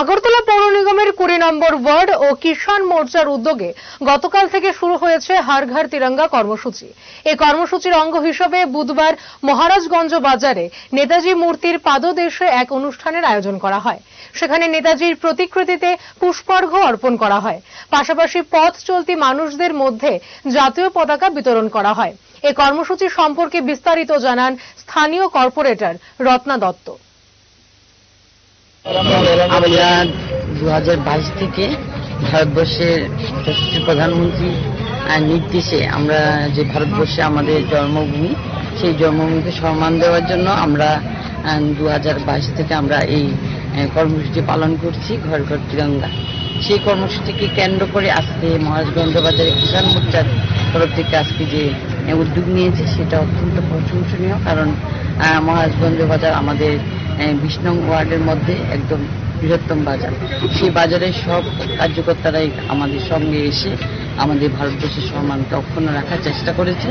আগরতলা পৌর নিগমের কুড়ি নম্বর ওয়ার্ড ও কিষাণ মোর্চার উদ্যোগে গতকাল থেকে শুরু হয়েছে হার ঘর তিরঙ্গা কর্মসূচি। এই কর্মসূচির অঙ্গ হিসেবে বুধবার মহারাজগঞ্জ বাজারে নেতাজি মূর্তির পাদদেশে এক অনুষ্ঠানের আয়োজন করা হয়। সেখানে নেতাজির প্রতিকৃতিতে পুষ্পার্ঘ অর্পণ করা হয়। পাশাপাশি পথ চলতি মানুষদের মধ্যে জাতীয় পতাকা বিতরণ করা হয়। এই কর্মসূচি সম্পর্কে বিস্তারিত জানান স্থানীয় কর্পোরেটর রত্না দত্ত। আমরা দু হাজার বাইশ থেকে ভারতবর্ষের প্রধানমন্ত্রী নির্দেশে আমরা যে ভারতবর্ষে আমাদের জন্মভূমি, সেই জন্মভূমিকে সম্মান দেওয়ার জন্য আমরা দু হাজার বাইশ থেকে আমরা এই কর্মসূচি পালন করছি ঘর ঘর তিরঙ্গা সেই কর্মসূচিকে কেন্দ্র করে আজকে মহারাজগঞ্জ বাজারে কিষাণ মোর্চার তরফ থেকে আজকে যে উদ্যোগ নিয়েছে, সেটা অত্যন্ত প্রশংসনীয়। কারণ মহারাজগঞ্জ বাজার আমাদের বিশ নং ওয়ার্ডের মধ্যে একদম বৃহত্তম বাজার। সেই বাজারের সব কার্যকর্তারাই আমাদের সঙ্গে এসে আমাদের ভারতবর্ষের সম্মানকে অক্ষুণ্ণ রাখার চেষ্টা করেছে।